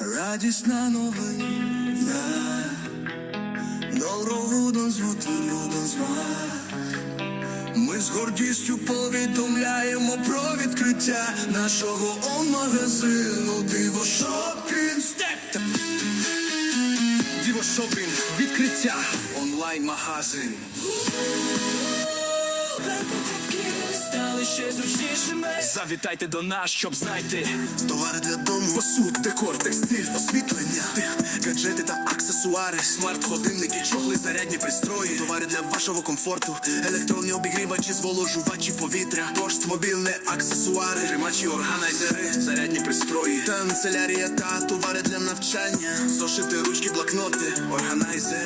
Радісна новина, нового дозвоту дозва. Ми з гордістю повідомляємо про відкриття нашого онлайн-магазину Диво Шопінг. Степ! Диво Шопінг. Відкриття. Онлайн-магазин. Ще зручнішими. Завітайте до нас, щоб знайти товари для дому, посуд, декор, текстиль, освітлення, гаджети та аксесуари, смарт-годинники, чохли, зарядні пристрої, товари для вашого комфорту, електронні обігрівачі, зволожувачі повітря, торст, мобільне аксесуари, тримачі, органайзери, зарядні пристрої, канцелярія та товари для навчання, зошити, ручки, блокноти, органайзери.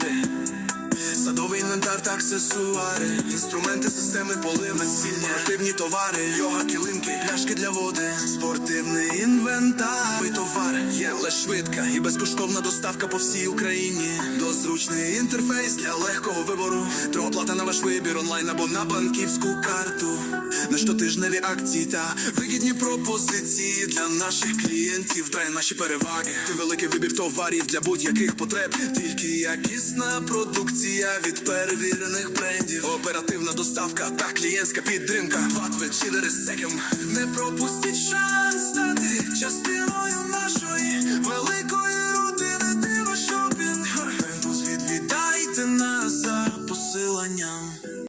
Інвентар та аксесуари, інструменти, системи, поливи, насіння, активні товари, йога, килимки, пляшки для води, спортивний інвентар. І товари є лише швидка і безкоштовна доставка по всій Україні. Дозручний інтерфейс для легкого вибору. Троплата на ваш вибір онлайн або на банківську карту. На щотижневі акції та вигідні пропозиції для наших клієнтів. Та наші переваги. Ти Великий вибір товарів для будь-яких потреб. Тільки якісна продукція від перевірених брендів. Оперативна доставка та клієнтська підтримка. 24 секунд. Не пропустіть шанс